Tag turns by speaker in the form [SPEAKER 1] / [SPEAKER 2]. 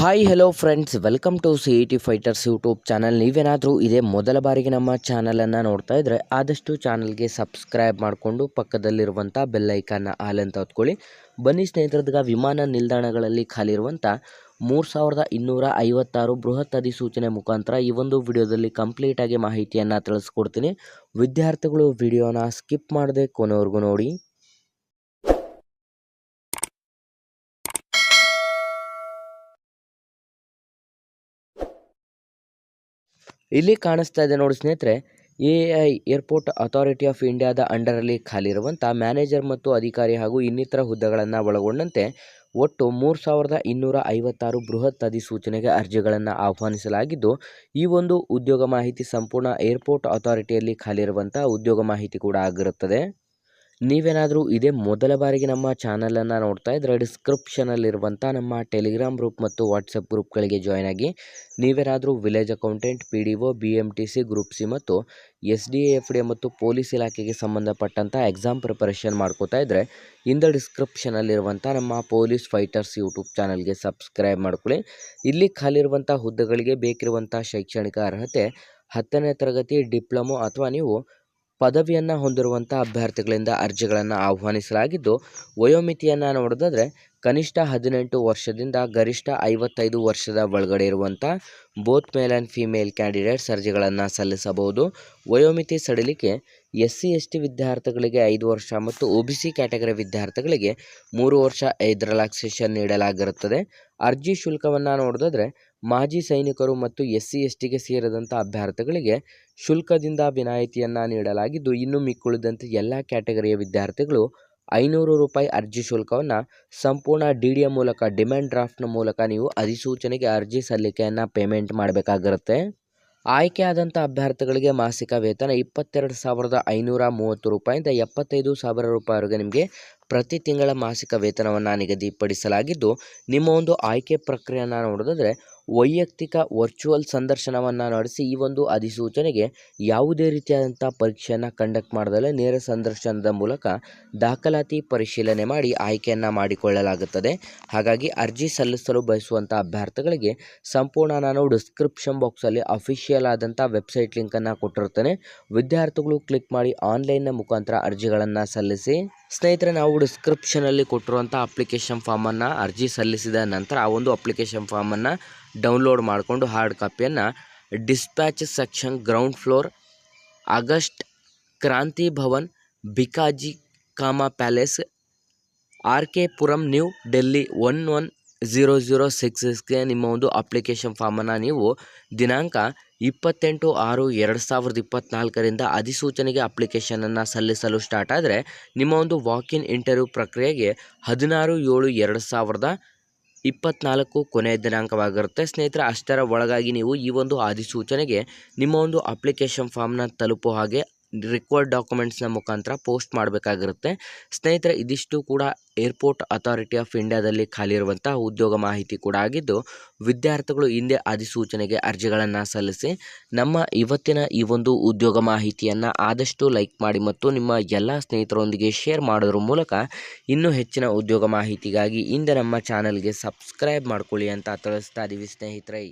[SPEAKER 1] Hi hello friends welcome to C E T fighters YouTube channel ನೀವೇನಾದರೂ ಇದೇ ಮೊದಲ ಬಾರಿಗೆ ನಮ್ಮ ಚಾನಲನ್ನು ನೋಡ್ತಾ ಇದ್ದರೆ ಆದಷ್ಟು ಚಾನಲ್ಗೆ ಸಬ್ಸ್ಕ್ರೈಬ್ ಮಾಡಿಕೊಂಡು ಪಕ್ಕದಲ್ಲಿರುವಂಥ ಬೆಲ್ಲೈಕನ್ನ ಆಲ್ ಅಂತ ಹೊತ್ಕೊಳ್ಳಿ. ಬನ್ನಿ ಸ್ನೇಹಿತರದಾಗ ವಿಮಾನ ನಿಲ್ದಾಣಗಳಲ್ಲಿ ಖಾಲಿ ಇರುವಂಥ ಮೂರು ಸಾವಿರದ ಇನ್ನೂರ ಐವತ್ತಾರು ಬೃಹತ್ ಅಧಿಸೂಚನೆ ಮುಖಾಂತರ ಈ ಒಂದು ವಿಡಿಯೋದಲ್ಲಿ ಕಂಪ್ಲೀಟಾಗಿ ಮಾಹಿತಿಯನ್ನು ತಿಳಿಸ್ಕೊಡ್ತೀನಿ. ವಿದ್ಯಾರ್ಥಿಗಳು ವಿಡಿಯೋನ ಸ್ಕಿಪ್ ಮಾಡದೆ ಕೊನೆವರೆಗೂ ನೋಡಿ. ಇಲ್ಲಿ ಕಾಣಿಸ್ತಾ ಇದೆ ನೋಡಿ ಸ್ನೇಹಿತರೆ, A I, airport authority of ಇಂಡಿಯಾದ ಅಂಡರಲ್ಲಿ ಖಾಲಿ ಇರುವಂಥ ಮ್ಯಾನೇಜರ್ ಮತ್ತು ಅಧಿಕಾರಿ ಹಾಗೂ ಇನ್ನಿತರ ಹುದ್ದೆಗಳನ್ನು ಒಳಗೊಂಡಂತೆ ಒಟ್ಟು ಮೂರು ಸಾವಿರದ ಇನ್ನೂರ ಐವತ್ತಾರು ಬೃಹತ್ ಅಧಿಸೂಚನೆಗೆ ಅರ್ಜಿಗಳನ್ನು ಆಹ್ವಾನಿಸಲಾಗಿದ್ದು, ಈ ಒಂದು ಉದ್ಯೋಗ ಮಾಹಿತಿ ಸಂಪೂರ್ಣ ಏರ್ಪೋರ್ಟ್ ಅಥಾರಿಟಿಯಲ್ಲಿ ಖಾಲಿ ಇರುವಂಥ ಉದ್ಯೋಗ ಮಾಹಿತಿ ಕೂಡ ಆಗಿರುತ್ತದೆ. ನೀವೇನಾದರೂ ಇದೇ ಮೊದಲ ಬಾರಿಗೆ ನಮ್ಮ ಚಾನಲನ್ನು ನೋಡ್ತಾ ಇದ್ದರೆ ಡಿಸ್ಕ್ರಿಪ್ಷನಲ್ಲಿರುವಂಥ ನಮ್ಮ ಟೆಲಿಗ್ರಾಮ್ ಗ್ರೂಪ್ ಮತ್ತು ವಾಟ್ಸಪ್ ಗ್ರೂಪ್ಗಳಿಗೆ ಜಾಯ್ನ್ ಆಗಿ ನೀವೇನಾದರೂ village accountant P D O B M T C group C ಮತ್ತು ಎಸ್ ಡಿ ಎಫ್ ಡಿ ಮತ್ತು ಪೊಲೀಸ್ ಇಲಾಖೆಗೆ ಸಂಬಂಧಪಟ್ಟಂಥ ಎಕ್ಸಾಮ್ ಪ್ರಿಪರೇಷನ್ ಮಾಡ್ಕೋತಾ ಇದ್ದರೆ ಇಂದ ಡಿಸ್ಕ್ರಿಪ್ಷನಲ್ಲಿರುವಂಥ ನಮ್ಮ ಪೊಲೀಸ್ ಫೈಟರ್ಸ್ ಯೂಟ್ಯೂಬ್ ಚಾನಲ್ಗೆ ಸಬ್ಸ್ಕ್ರೈಬ್ ಮಾಡ್ಕೊಳ್ಳಿ. ಇಲ್ಲಿ ಖಾಲಿರುವಂಥ ಹುದ್ದೆಗಳಿಗೆ ಬೇಕಿರುವಂಥ ಶೈಕ್ಷಣಿಕ ಅರ್ಹತೆ ಹತ್ತನೇ ತರಗತಿ, ಡಿಪ್ಲೊಮೊ ಅಥವಾ ನೀವು ಪದವಿಯನ್ನು ಹೊಂದಿರುವಂಥ ಅಭ್ಯರ್ಥಿಗಳಿಂದ ಅರ್ಜಿಗಳನ್ನು ಆಹ್ವಾನಿಸಲಾಗಿದ್ದು, ವಯೋಮಿತಿಯನ್ನು ನೋಡೋದಾದರೆ ಕನಿಷ್ಠ ಹದಿನೆಂಟು ವರ್ಷದಿಂದ ಗರಿಷ್ಠ ಐವತ್ತೈದು ವರ್ಷದ ಒಳಗಡೆ ಇರುವಂಥ both male and female candidates ಅರ್ಜಿಗಳನ್ನು ಸಲ್ಲಿಸಬಹುದು. ವಯೋಮಿತಿ ಸಡಿಲಿಕೆ ಎಸ್ ಸಿ ಎಸ್ ಟಿ ವಿದ್ಯಾರ್ಥಿಗಳಿಗೆ ಐದು ವರ್ಷ ಮತ್ತು ಒ ಬಿ ಸಿ ಕ್ಯಾಟಗರಿ ವಿದ್ಯಾರ್ಥಿಗಳಿಗೆ ಮೂರು ವರ್ಷ ಐದು ರಿಲ್ಯಾಕ್ಸೇಷನ್ ನೀಡಲಾಗಿರುತ್ತದೆ. ಅರ್ಜಿ ಶುಲ್ಕವನ್ನು ನೋಡೋದಾದರೆ ಮಾಜಿ ಸೈನಿಕರು ಮತ್ತು ಎಸ್ಸಿ ಎಸ್ಟಿಗೆ ಎಸ್ ಟಿಗೆ ಸೇರಿದಂಥ ಅಭ್ಯರ್ಥಿಗಳಿಗೆ ಶುಲ್ಕದಿಂದ ವಿನಾಯಿತಿಯನ್ನು ನೀಡಲಾಗಿದ್ದು, ಇನ್ನು ಮಿಕ್ಕುಳಿದಂತೆ ಎಲ್ಲ ಕ್ಯಾಟಗರಿಯ ವಿದ್ಯಾರ್ಥಿಗಳು ಐನೂರು ರೂಪಾಯಿ ಅರ್ಜಿ ಶುಲ್ಕವನ್ನು ಸಂಪೂರ್ಣ ಡಿ ಡಿ ಮೂಲಕ, ಡಿಮ್ಯಾಂಡ್ ಡ್ರಾಫ್ಟ್ನ ಮೂಲಕ ನೀವು ಅಧಿಸೂಚನೆಗೆ ಅರ್ಜಿ ಸಲ್ಲಿಕೆಯನ್ನು ಪೇಮೆಂಟ್ ಮಾಡಬೇಕಾಗಿರುತ್ತೆ. ಆಯ್ಕೆಯಾದಂಥ ಅಭ್ಯರ್ಥಿಗಳಿಗೆ ಮಾಸಿಕ ವೇತನ ಇಪ್ಪತ್ತೆರಡು ಸಾವಿರದ ಐನೂರ ಮೂವತ್ತು ರೂಪಾಯಿಂದ ಎಪ್ಪತ್ತೈದು ಸಾವಿರ ರೂಪಾಯಿವರೆಗೆ ನಿಮಗೆ ಪ್ರತಿ ತಿಂಗಳ ಮಾಸಿಕ ವೇತನವನ್ನು ನಿಗದಿಪಡಿಸಲಾಗಿದ್ದು, ನಿಮ್ಮ ಒಂದು ಆಯ್ಕೆ ಪ್ರಕ್ರಿಯೆಯನ್ನು ನೋಡೋದಾದರೆ ವೈಯಕ್ತಿಕ ವರ್ಚುವಲ್ ಸಂದರ್ಶನವನ್ನು ನಡೆಸಿ ಈ ಒಂದು ಅಧಿಸೂಚನೆಗೆ ಯಾವುದೇ ರೀತಿಯಾದಂಥ ಪರೀಕ್ಷೆಯನ್ನು ಕಂಡಕ್ಟ್ ಮಾಡದಲ್ಲೇ ನೇರ ಸಂದರ್ಶನದ ಮೂಲಕ ದಾಖಲಾತಿ ಪರಿಶೀಲನೆ ಮಾಡಿ ಆಯ್ಕೆಯನ್ನು ಮಾಡಿಕೊಳ್ಳಲಾಗುತ್ತದೆ. ಹಾಗಾಗಿ ಅರ್ಜಿ ಸಲ್ಲಿಸಲು ಬಯಸುವಂಥ ಅಭ್ಯರ್ಥಿಗಳಿಗೆ ಸಂಪೂರ್ಣ ನಾನು ಡಿಸ್ಕ್ರಿಪ್ಷನ್ ಬಾಕ್ಸಲ್ಲಿ ಅಫಿಷಿಯಲ್ ಆದಂಥ ವೆಬ್ಸೈಟ್ ಲಿಂಕನ್ನು ಕೊಟ್ಟಿರ್ತೇನೆ ವಿದ್ಯಾರ್ಥಿಗಳು ಕ್ಲಿಕ್ ಮಾಡಿ ಆನ್ಲೈನ್ನ ಮುಖಾಂತರ ಅರ್ಜಿಗಳನ್ನು ಸಲ್ಲಿಸಿ. ಸ್ನೇಹಿತರೆ, ನಾವು ಡಿಸ್ಕ್ರಿಪ್ಷನಲ್ಲಿ ಕೊಟ್ಟಿರುವಂಥ ಅಪ್ಲಿಕೇಶನ್ ಫಾರ್ಮನ್ನು ಅರ್ಜಿ ಸಲ್ಲಿಸಿದ ನಂತರ ಆ ಒಂದು ಅಪ್ಲಿಕೇಶನ್ ಫಾರ್ಮನ್ನು ಡೌನ್ಲೋಡ್ ಮಾಡಿಕೊಂಡು ಹಾರ್ಡ್ ಕಾಪಿಯನ್ನು dispatch section ground floor August Kranti Bhavan Bhikaji Cama palace R K Puram New Delhi one one zero zero six ಸಿಕ್ಸ್ಗೆ ನಿಮ್ಮ ಒಂದು ಅಪ್ಲಿಕೇಶನ್ ಫಾರ್ಮನ್ನು ನೀವು ದಿನಾಂಕ ಇಪ್ಪತ್ತೆಂಟು ಆರು ಎರಡು ಸಾವಿರದ ಇಪ್ಪತ್ತ್ನಾಲ್ಕರಿಂದ ಅಧಿಸೂಚನೆಗೆ ಅಪ್ಲಿಕೇಶನನ್ನು ಸಲ್ಲಿಸಲು ಸ್ಟಾರ್ಟ್ ಆದರೆ ನಿಮ್ಮ ಒಂದು ವಾಕಿನ್ ಇಂಟರ್ವ್ಯೂ ಪ್ರಕ್ರಿಯೆಗೆ ಹದಿನಾರು ಏಳು ಎರಡು ಸಾವಿರದ ಇಪ್ಪತ್ನಾಲ್ಕು ಕೊನೆಯ ದಿನಾಂಕವಾಗಿರುತ್ತೆ. ಸ್ನೇಹಿತರೆ, ಅಷ್ಟರ ಒಳಗಾಗಿ ನೀವು ಈ ಒಂದು ಅಧಿಸೂಚನೆಗೆ ನಿಮ್ಮ ಒಂದು ಅಪ್ಲಿಕೇಶನ್ ಫಾರ್ಮ್ನ ತಲುಪೋ ಹಾಗೆ ರಿಕ್ವರ್ಡ್ ಡಾಕ್ಯುಮೆಂಟ್ಸ್ನ ಮುಖಾಂತರ ಪೋಸ್ಟ್ ಮಾಡಬೇಕಾಗಿರುತ್ತೆ. ಸ್ನೇಹಿತರೆ, ಇದಿಷ್ಟು ಕೂಡ ಏರ್ಪೋರ್ಟ್ ಅಥಾರಿಟಿ ಆಫ್ ಇಂಡಿಯಾದಲ್ಲಿ ಖಾಲಿ ಇರುವಂಥ ಉದ್ಯೋಗ ಮಾಹಿತಿ ಕೂಡ ಆಗಿದ್ದು, ವಿದ್ಯಾರ್ಥಿಗಳು ಹಿಂದೆ ಅಧಿಸೂಚನೆಗೆ ಅರ್ಜಿಗಳನ್ನು ಸಲ್ಲಿಸಿ, ನಮ್ಮ ಇವತ್ತಿನ ಈ ಒಂದು ಉದ್ಯೋಗ ಮಾಹಿತಿಯನ್ನು ಆದಷ್ಟು ಲೈಕ್ ಮಾಡಿ ಮತ್ತು ನಿಮ್ಮ ಎಲ್ಲ ಸ್ನೇಹಿತರೊಂದಿಗೆ ಶೇರ್ ಮಾಡೋದ್ರ ಮೂಲಕ ಇನ್ನೂ ಹೆಚ್ಚಿನ ಉದ್ಯೋಗ ಮಾಹಿತಿಗಾಗಿ ಹಿಂದೆ ನಮ್ಮ ಚಾನಲ್ಗೆ ಸಬ್ಸ್ಕ್ರೈಬ್ ಮಾಡ್ಕೊಳ್ಳಿ ಅಂತ ತಿಳಿಸ್ತಾ ಇದ್ದೀವಿ ಸ್ನೇಹಿತರೆ.